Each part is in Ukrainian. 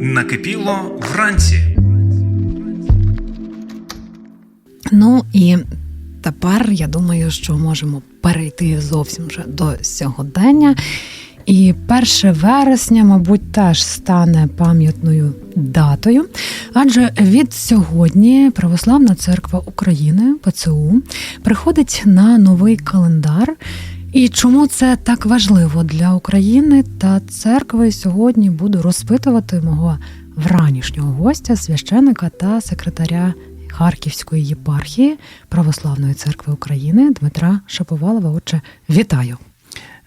Накипіло вранці. Ну і тепер я думаю, що можемо перейти зовсім вже до сьогодення. І 1 вересня, мабуть, теж стане пам'ятною датою, адже від сьогодні Православна церква України ПЦУ приходить на новий календар. І чому це так важливо для України та церкви сьогодні буду розпитувати мого вранішнього гостя, священика та секретаря Харківської єпархії Православної церкви України Дмитра Шаповалова. Отже, вітаю!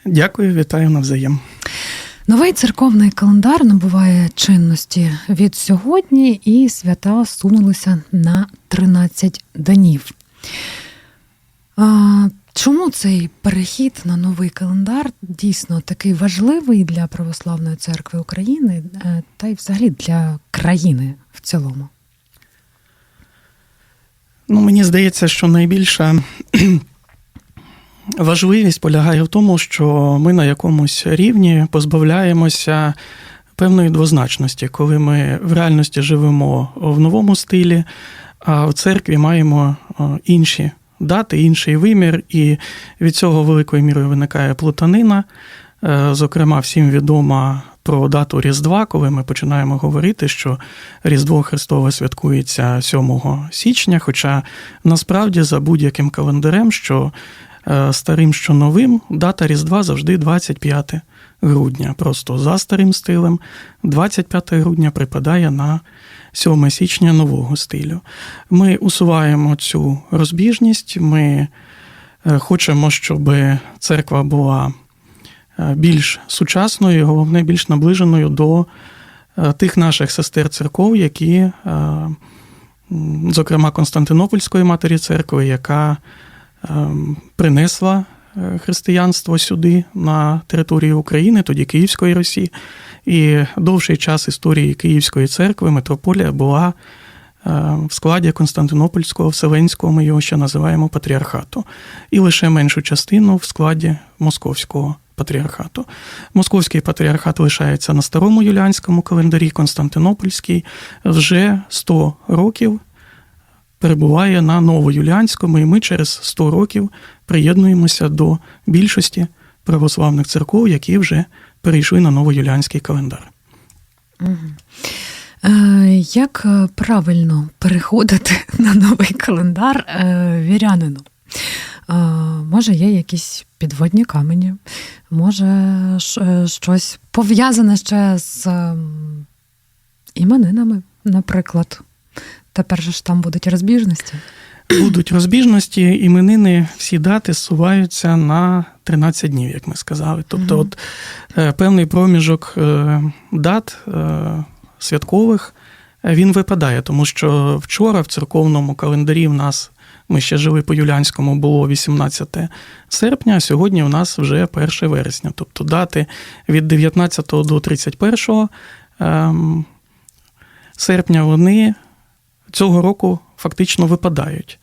Дякую, вітаю навзаєм. Новий церковний календар набуває чинності від сьогодні, і свята сунулися на 13 днів. Чому цей перехід на новий календар дійсно такий важливий для Православної церкви України е, та й взагалі для країни в цілому? Ну, мені здається, що найбільша важливість полягає в тому, що ми на якомусь рівні позбавляємося певної двозначності, коли ми в реальності живемо в новому стилі, а в церкві маємо інші дати, інший вимір, і від цього великою мірою виникає плутанина. Е, зокрема, всім відома про дату Різдва, коли ми починаємо говорити, що Різдво Христове святкується 7 січня. Хоча насправді за будь-яким календарем, що е, старим, що новим, дата Різдва завжди 25 грудня. Просто за старим стилем, 25 грудня припадає на 7 січня нового стилю. Ми усуваємо цю розбіжність, ми е, хочемо, щоб церква була е, більш сучасною, головне, більш наближеною до е, тих наших сестер церков, які, зокрема, Константинопольської матері церкви, яка принесла християнство сюди на територію України, тоді Київської Росії. І довший час історії Київської церкви митрополія була в складі Константинопольського Вселенського, ми його ще називаємо патріархату, і лише меншу частину в складі Московського патріархату. Московський патріархат лишається на старому юліанському календарі, Константинопольський вже 100 років перебуває на новоюліанському, і ми через 100 років приєднуємося до більшості православних церков, які вже перейшли на новоюліанський календар. Угу. Як е, правильно переходити на новий календар е, вірянину? Може, є якісь підводні камені, може щось пов'язане ще з ем, іменинами, наприклад. Тепер же ж там будуть розбіжності. Будуть розбіжності, іменини, всі дати суваються на 13 днів, як ми сказали. Тобто, от е, певний проміжок е, дат е, святкових він випадає, тому що вчора в церковному календарі в нас ми ще жили по Юлянському, було 18 серпня, а сьогодні у нас вже 1 вересня. Тобто дати від 19 до 31 ем, серпня вони цього року фактично випадають.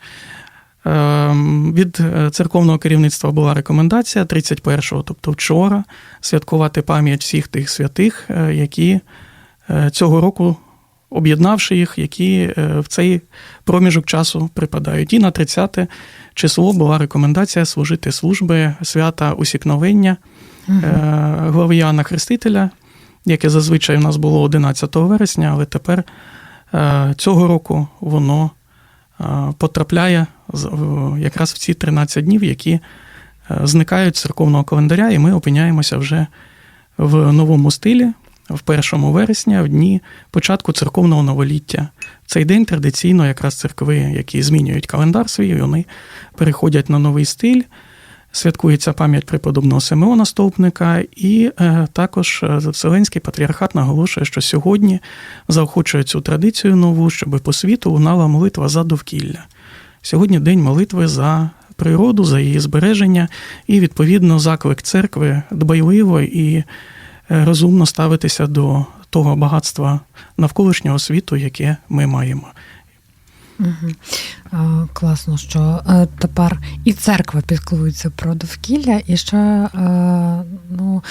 Ем, від е, церковного керівництва була рекомендація 31-го, тобто вчора, святкувати пам'ять всіх тих святих, е, які е, цього року, об'єднавши їх, які в цей проміжок часу припадають. І на 30 число була рекомендація служити служби свята усікновення угу. Главіяна Хрестителя, яке зазвичай у нас було 11 вересня, але тепер цього року воно потрапляє якраз в ці 13 днів, які е, зникають з церковного календаря, і ми опиняємося вже в новому стилі, в 1 вересня, в дні початку церковного новоліття. Цей день традиційно якраз церкви, які змінюють календар свій, вони переходять на новий стиль святкується пам'ять преподобного Симеона Стовпника, і е, також е, Вселенський патріархат наголошує, що сьогодні заохочує цю традицію нову, щоб по світу лунала молитва за довкілля. Сьогодні день молитви за природу, за її збереження, і, відповідно, заклик церкви дбайливо і е, розумно ставитися до того багатства навколишнього світу, яке ми маємо. Угу. Класно, що е, тепер і церква піклується про довкілля, і ще е, ну,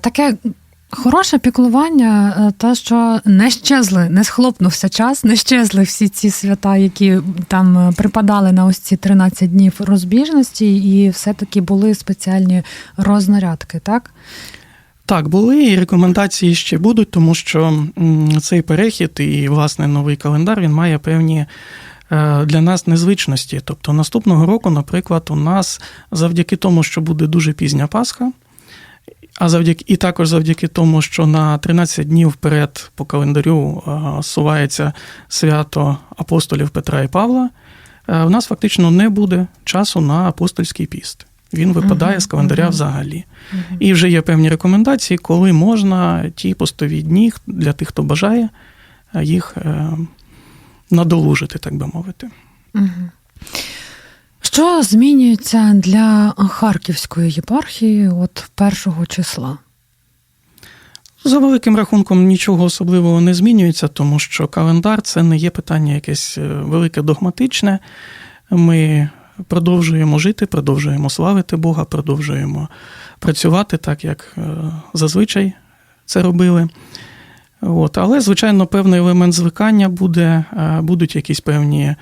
таке Хороше піклування, е, те, що не щезли, не схлопнувся час, не щезли всі ці свята, які там е, припадали на ось ці 13 днів розбіжності, і все-таки були спеціальні рознарядки, так? Так, були і рекомендації ще будуть, тому що цей перехід і, власне, новий календар він має певні е, для нас незвичності. Тобто наступного року, наприклад, у нас завдяки тому, що буде дуже пізня Пасха, а завдяки і також завдяки тому, що на 13 днів вперед по календарю е, сувається свято апостолів Петра і Павла, е, у нас фактично не буде часу на апостольський піст. Він випадає з календаря взагалі. І вже є певні рекомендації, коли можна ті постові дні для тих, хто бажає, е, їх е, надолужити, так би мовити. Що змінюється для Харківської єпархії от першого числа? За великим рахунком нічого особливого не змінюється, тому що календар це не є питання якесь е, велике догматичне. Ми продовжуємо жити, продовжуємо славити Бога, продовжуємо працювати так, як е, зазвичай це робили. От. Але, звичайно, певний елемент звикання буде, е, будуть якісь певні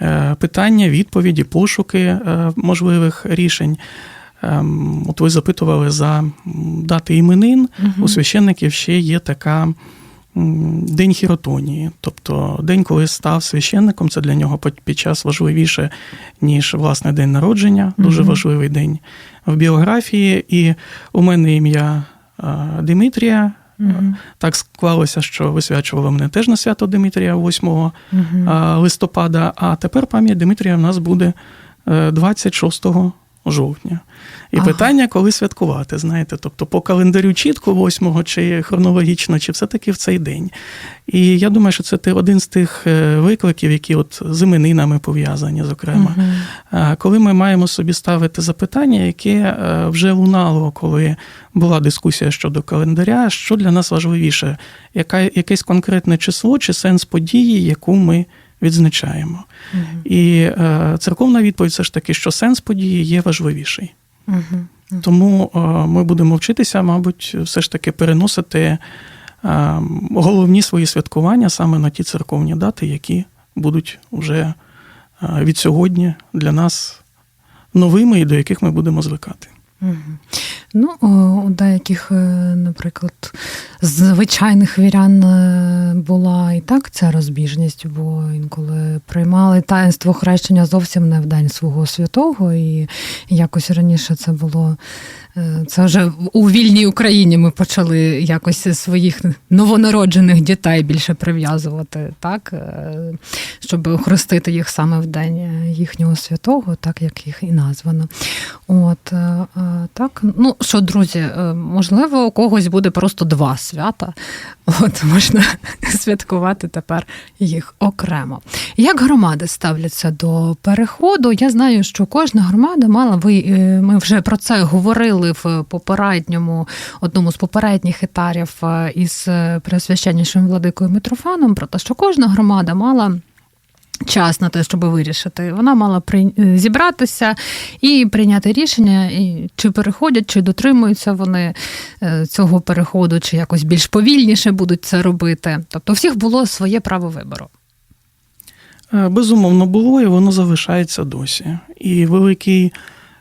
е, питання, відповіді, пошуки можливих рішень. Ем, От ви запитували за дати іменин. Мгм. У священників ще є така день хіротонії, тобто день, коли став священником, це для нього під- час важливіше, ніж власне день народження, дуже важливий день в біографії. І у мене ім'я е, Димитрія. Мгм. Так склалося, що висвячували мене теж на свято Димитрія 8 Мгм. е, листопада, а тепер пам'ять Димитрія в нас буде е, 26 жовтня. І Ага. питання, коли святкувати, знаєте, тобто по календарю чітко 8 чи хронологічно, чи все-таки в цей день. І я думаю, що це один з тих е, викликів, які от з іменинами пов'язані, зокрема. Е, Коли ми маємо собі ставити запитання, яке е, вже лунало, коли була дискусія щодо календаря, що для нас важливіше, яка, якесь конкретне число чи сенс події, яку ми відзначаємо. Мгм. І е, церковна відповідь все ж таки, що сенс події є важливіший. Тому е, ми будемо вчитися, мабуть, все ж таки переносити е, головні свої святкування саме на ті церковні дати, які будуть уже е, від сьогодні для нас новими і до яких ми будемо звикати. Мгм. Ну, у деяких, е, наприклад, звичайних вірян е, була і так ця розбіжність, бо інколи приймали таїнство хрещення зовсім не в день свого святого, і якось раніше це було. е, Це вже у вільній Україні ми почали якось своїх новонароджених дітей більше прив'язувати, так, щоб охрестити їх саме в день їхнього святого, так як їх і названо. От так. Ну що, друзі, е, можливо, у когось буде просто два свята. От можна святкувати тепер їх окремо. Як громади ставляться до переходу? Я знаю, що кожна громада мала ви. е, Ми вже про це говорили в попередньому одному з попередніх етарів е, із преосвященнішим владикою Митрофаном, про те, що кожна громада мала час на те, щоб вирішити. Вона мала при... зібратися і прийняти рішення, і чи переходять, чи дотримуються вони е, цього переходу, чи якось більш повільніше будуть це робити. Тобто, у всіх було своє право вибору. Е, Безумовно, було і воно залишається досі. І великий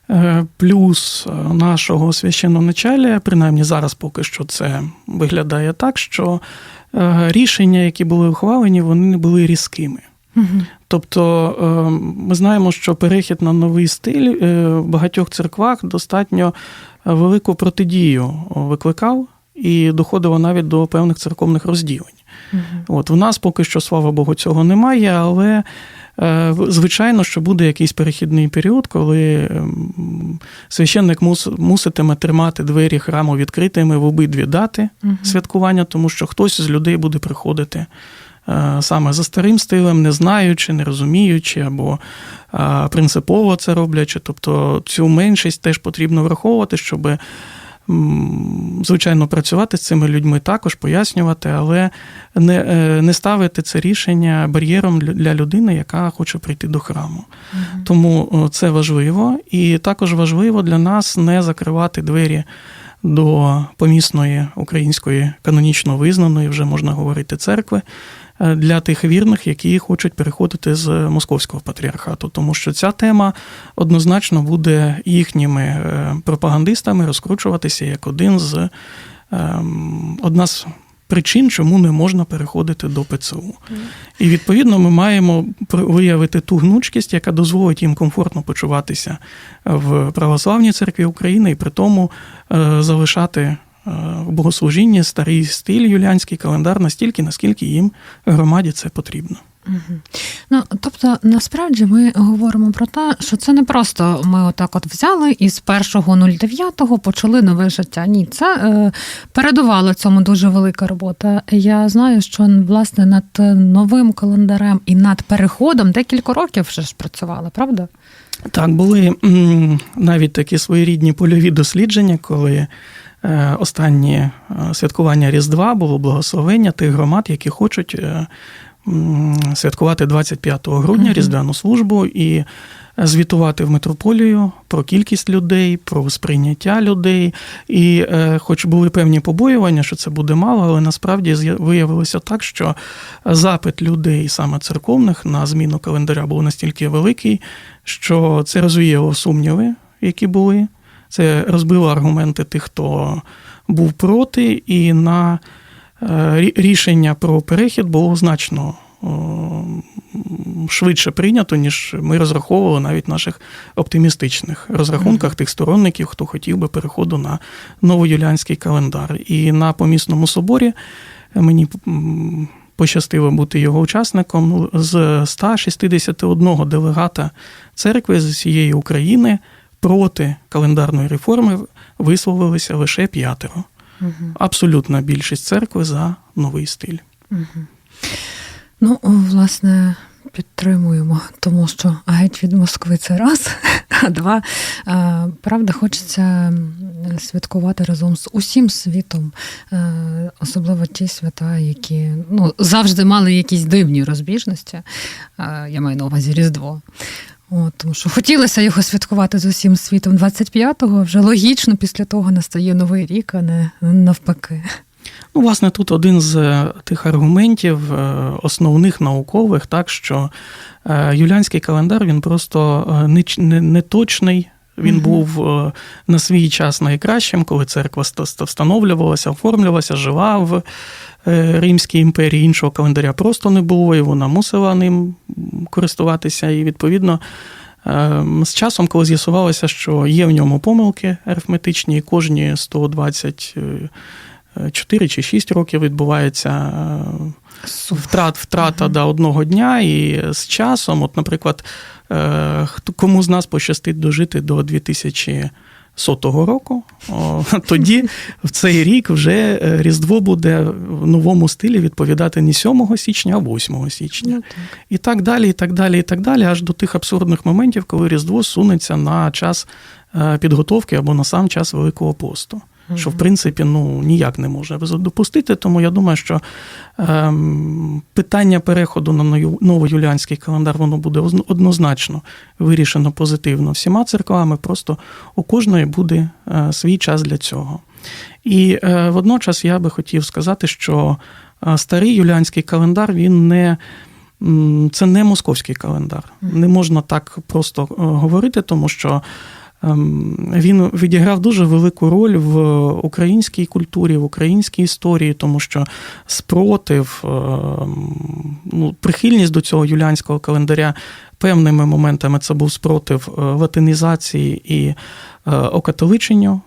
е, плюс е, нашого священноначалія, принаймні зараз поки що це виглядає так, що е, рішення, які були ухвалені, вони не були різкими. Тобто е, ми знаємо, що перехід на новий стиль е, в багатьох церквах достатньо велику протидію викликав і доходило навіть до певних церковних розділень. От в нас поки що, слава Богу, цього немає, але е, звичайно, що буде якийсь перехідний період, коли ем, священник муситиме тримати двері храму відкритими в обидві дати святкування, тому що хтось з людей буде приходити. Е, Саме за старим стилем, не знаючи, не розуміючи, або е, принципово це роблячи. Тобто цю меншість теж потрібно враховувати, щоб звичайно, працювати з цими людьми також, пояснювати, але не, е, не ставити це рішення бар'єром для- людини, яка хоче прийти до храму. Тому це важливо, і також важливо для нас не закривати двері до помісної української канонічно визнаної, вже можна говорити, церкви для тих вірних, які хочуть переходити з московського патріархату, тому що ця тема однозначно буде їхніми е, пропагандистами розкручуватися як один з ем, одна з причин, чому не можна переходити до ПЦУ. І відповідно ми маємо виявити ту гнучкість, яка дозволить їм комфортно почуватися в православній церкві України і при тому е, залишати е, в богослужінні старий стиль юліанський календар настільки, наскільки їм громаді це потрібно. Ну, тобто, насправді ми говоримо про те, що це не просто ми отак от взяли і з 1.09 почали нове життя. Ні, це е, передувала цьому дуже велика робота. Я знаю, що власне над новим календарем і над переходом декілька років вже ж працювали, правда? Так, були навіть такі своєрідні польові дослідження, коли останні е, святкування Різдва було благословення тих громад, які хочуть е, святкувати 25 грудня Різдвяну службу і звітувати в митрополію про кількість людей, про сприйняття людей. І е, хоч були певні побоювання, що це буде мало, але насправді виявилося так, що запит людей, саме церковних, на зміну календаря був настільки великий, що це розвіяло сумніви, які були. Це розбило аргументи тих, хто був проти, і на е, рішення про перехід було значно швидше прийнято, ніж ми розраховували навіть в наших оптимістичних розрахунках тих сторонників, хто хотів би переходу на новоюліанський календар. І на помісному соборі мені пощастило бути його учасником з 161 делегата церкви з усієї України проти календарної реформи висловилися лише п'ятеро. Угу. Абсолютна більшість церкви за новий стиль. Угу. Ну, власне, підтримуємо, тому що геть від Москви це раз, а два, правда, хочеться святкувати разом з усім світом, е, особливо ті свята, які ну, завжди мали якісь дивні розбіжності. Е, Я маю на увазі Різдво. От, тому що хотілося його святкувати з усім світом 25-го, вже логічно після того настає новий рік, а не навпаки. Ну, власне, тут один з е, тих аргументів, е, основних наукових, так що юлянський юліанський календар він просто е, не, не, не точний. Він був е, на свій час найкращим, коли церква ста- ста- встановлювалася, оформлювалася, жила в е, Римській імперії. Іншого календаря просто не було, і вона мусила ним користуватися. І відповідно. е, З часом, коли з'ясувалося, що є в ньому помилки арифметичні, і кожні 120 е, 4 чи 6 років відбувається втрат, втрата Мгм. да, одного дня, і з часом, от, наприклад, е, кому з нас пощастить дожити до 2100 року, о, тоді в цей рік вже е, Різдво буде в новому стилі відповідати не 7 січня, а 8 січня. Ну, так. І так далі, і так далі, і так далі, аж до тих абсурдних моментів, коли Різдво сунеться на час е, підготовки або на сам час Великого посту. Що в принципі ну ніяк не може допустити. Тому я думаю, що ем, питання переходу на ною- новоюліанський календар воно буде однозначно вирішено позитивно всіма церквами. Просто у кожної буде е, свій час для цього. І е, водночас я би хотів сказати, що е, старий юліанський календар він не. Це не московський календар. Не можна так просто е, говорити, тому що він відіграв дуже велику роль в українській культурі, в українській історії, тому що спротив, ем, ну, прихильність до цього юліанського календаря певними моментами це був спротив е, латинізації і е, окатоличенню.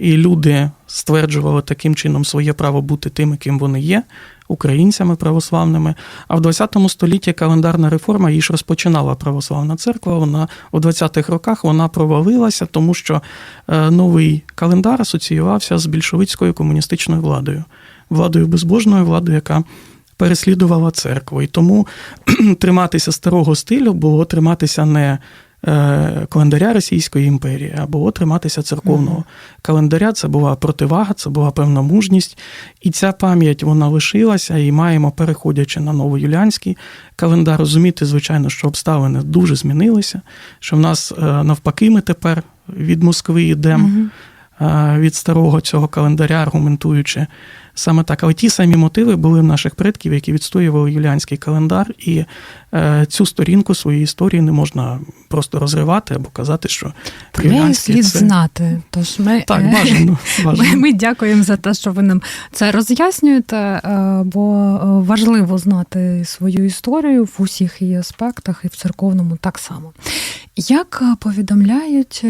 І люди стверджували таким чином своє право бути тими, ким вони є, українцями православними. А в 20 столітті календарна реформа її ж розпочинала православна церква. Вона у 20-х роках вона провалилася, тому що е, новий календар асоціювався з більшовицькою комуністичною владою, владою безбожною, владою, яка переслідувала церкву. І тому триматися старого стилю було триматися не календаря Російської імперії, а було триматися церковного Мгм. календаря. Це була противага, це була певна мужність. І ця пам'ять вона лишилася, і маємо, переходячи на новоюліанський календар, розуміти, звичайно, що обставини дуже змінилися, що в нас е, навпаки ми тепер від Москви йдемо. Е, від старого цього календаря, аргументуючи саме так. Але ті самі мотиви були в наших предків, які відстоювали юліанський календар, і е, цю сторінку своєї історії не можна просто розривати або казати, що Про неї слід це... знати. Тож ми, Так, е, бажано. бажано. Ми, ми дякуємо за те, що ви нам це роз'яснюєте, е, бо е, важливо знати свою історію в усіх її аспектах, і в церковному так само. Як повідомляють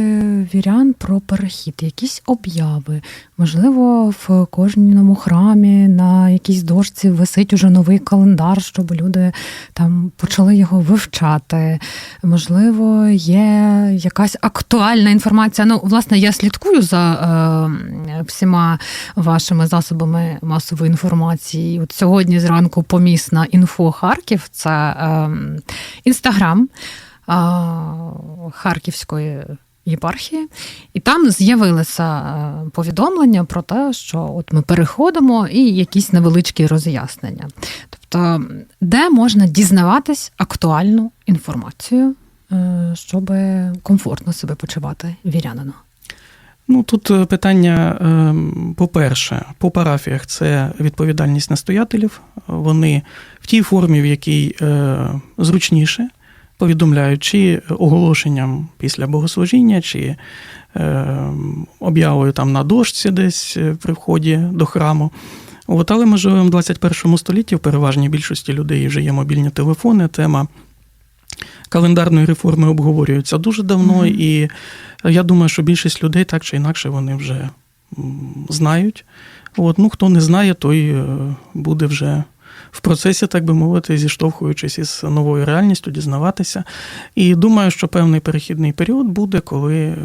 вірян про перехід, якісь обяви? Можливо, в кожному храмі на якійсь дошці висить уже новий календар, щоб люди там почали його вивчати. Можливо, є якась актуальна інформація. Ну, власне, я слідкую за е, всіма вашими засобами масової інформації. От сьогодні зранку помісна інфо Харків це е, інстаграм е, Харківської. Єпархії, і там з'явилося е, повідомлення про те, що от ми переходимо і якісь невеличкі роз'яснення. Тобто, де можна дізнаватись актуальну інформацію, е, щоб комфортно себе почувати вірянину. Ну тут е, питання, по-перше, по парафіях це відповідальність настоятелів. Вони в тій формі, в якій зручніше повідомляють, чи оголошенням після богослужіння, чи об'явою там на дошці десь при вході до храму. От, але ми живемо в 21 столітті, в переважній більшості людей вже є мобільні телефони. Тема календарної реформи обговорюється дуже давно, mm-hmm. і я думаю, що більшість людей так чи інакше вони вже знають. От, ну, Хто не знає, той буде вже в процесі, так би мовити, зіштовхуючись із новою реальністю, дізнаватися. І думаю, що певний перехідний період буде, коли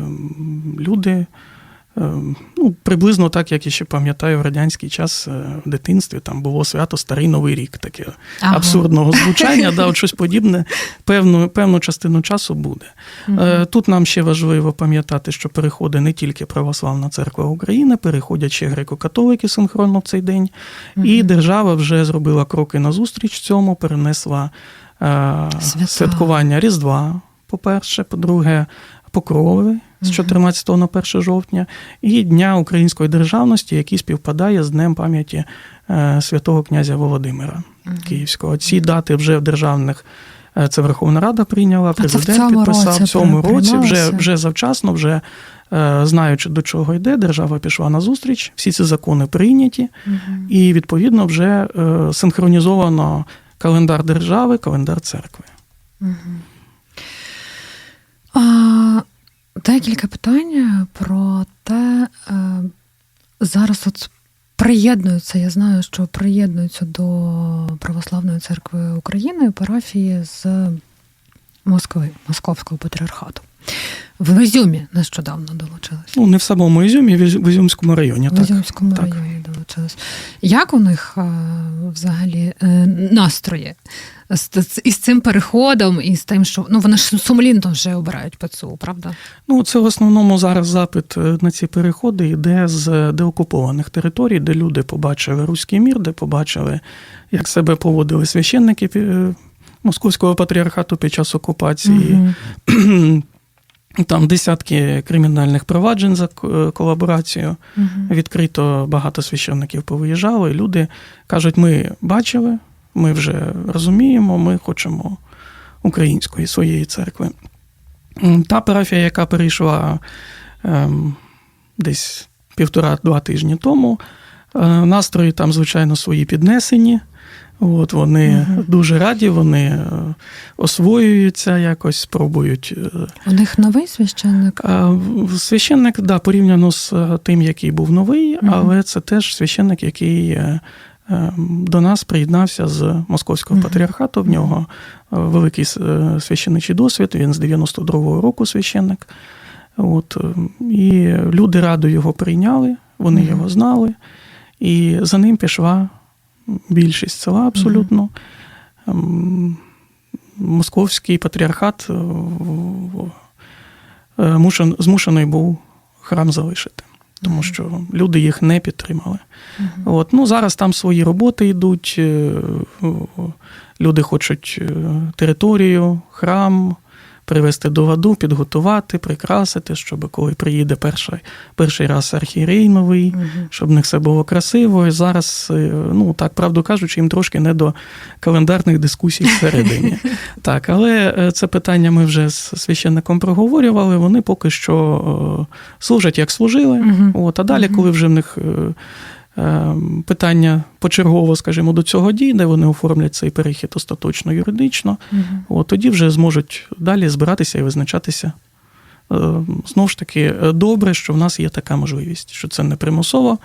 люди. Ну, приблизно так, як я ще пам'ятаю, в радянський час в дитинстві там було свято Старий Новий рік, таке ага. абсурдного звучання, да, от щось подібне певну певну частину часу буде. Угу. Тут нам ще важливо пам'ятати, що переходить не тільки Православна церква України, переходять ще греко-католики синхронно в цей день, угу. і держава вже зробила кроки назустріч цьому, перенесла Свята. святкування Різдва, по-перше, по-друге, покрови з 14 на 1 жовтня, і Дня української державності, який співпадає з Днем пам'яті святого князя Володимира Київського. Ці дати вже в державних. Це Верховна Рада прийняла, президент підписав в цьому році. Вже вже завчасно, вже знаючи до чого йде, держава пішла на зустріч. Всі ці закони прийняті, угу. і відповідно вже синхронізовано календар держави, календар церкви. Угу. А, Декілька питань про те, зараз от приєднуються, я знаю, що приєднуються до Православної церкви України парафії з Москви, Московського патріархату. В Ізюмі нещодавно долучились. Ну, не в самому Ізюмі, в Ізюмському районі. В Ізюмському так. районі долучились. Як у них взагалі е, настрої? З цим переходом, і з тим, що ну вони ж сумлінно вже обирають ПЦУ, правда? Ну це в основному зараз запит е, на ці переходи йде з деокупованих територій, де люди побачили руський мір, де побачили, як себе поводили священники московського патріархату під час окупації. Угу. Там десятки кримінальних проваджень за колаборацію. Угу. Відкрито багато священників повиїжджало, і люди кажуть: ми бачили, ми вже розуміємо, ми хочемо української своєї церкви. Та парафія, яка перейшла ем, десь півтора-два тижні тому, е, настрої там, звичайно, свої піднесені. От Вони угу. дуже раді, вони освоюються якось, спробують. У них новий священник? Священник, да, порівняно з тим, який був новий, угу. але це теж священник, який до нас приєднався з московського патріархату. В нього великий священничий досвід. Він з 92-го року священник. От, І люди радо його прийняли, вони його знали, і за ним пішла більшість села абсолютно. Угу. Московський патріархат змушений був храм залишити тому що люди їх не підтримали. От, ну, Зараз там свої роботи йдуть, е, люди хочуть е, територію, храм привести до ладу, підготувати, прикрасити, щоб коли приїде перший, перший раз архієрей новий, щоб в них все було красиво. І зараз, е, ну так правду кажучи, їм трошки не до календарних дискусій всередині. Так, але е, це питання ми вже з священником проговорювали. Вони поки що е, служать як служили. От, а далі, коли вже в них питання почергово, скажімо, до цього дійде, вони оформлять цей перехід остаточно юридично. Мгм. От, тоді вже зможуть далі збиратися і визначатися. Е, Знову ж таки, добре, що в нас є така можливість, що це не примусово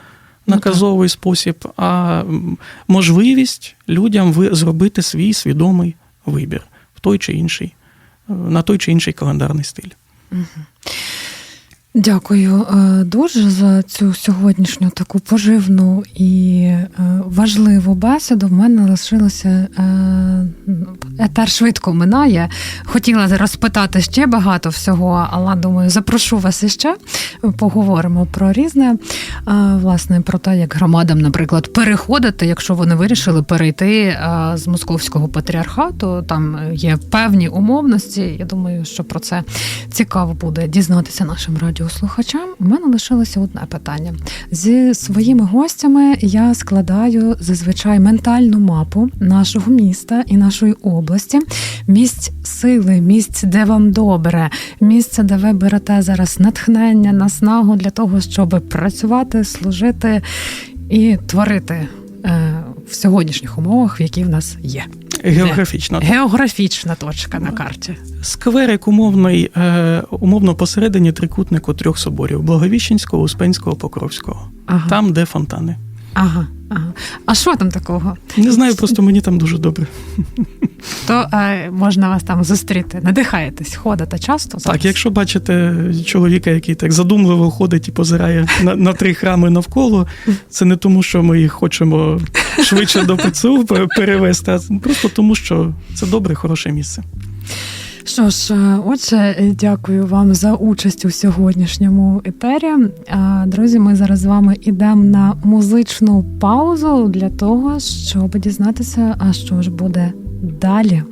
Ну, наказовий спосіб, а можливість людям зробити свій свідомий вибір в той чи інший, е, на той чи інший календарний стиль. Дякую е, дуже за цю сьогоднішню таку поживну і е, важливу бесіду. В мене лишилося е, етер швидко минає. Хотіла розпитати ще багато всього, але думаю, запрошу вас іще. Поговоримо про різне. Власне, про те, як громадам, наприклад, переходити, якщо вони вирішили перейти з московського патріархату. Там є певні умовності. Я думаю, що про це цікаво буде дізнатися нашим радіослухачам. У мене лишилося одне питання. Зі своїми гостями я складаю зазвичай ментальну мапу нашого міста і нашої області, місць сили, місць, де вам добре, місце, де ви берете зараз натхнення, наснагу для того, щоб працювати, служити і творити. е, В сьогоднішніх умовах, які в нас є Географічно. географічна точка на карті. Скверик умовний, е, умовно посередині трикутнику трьох соборів: Благовіщенського, Успенського, Покровського. Ага. Там, де фонтани. Ага, ага. А що там такого? Не знаю, просто мені там дуже добре. То е, можна вас там зустріти. Надихаєтесь, ходите часто. зараз? Так, якщо бачите чоловіка, який так задумливо ходить і позирає на, на три храми навколо, це не тому, що ми їх хочемо швидше до ПЦУ перевести, а просто тому, що це добре, хороше місце. Що ж, е, отже, дякую вам за участь у сьогоднішньому етері. Друзі, ми зараз з вами йдемо на музичну паузу для того, щоб дізнатися, а що ж буде далі.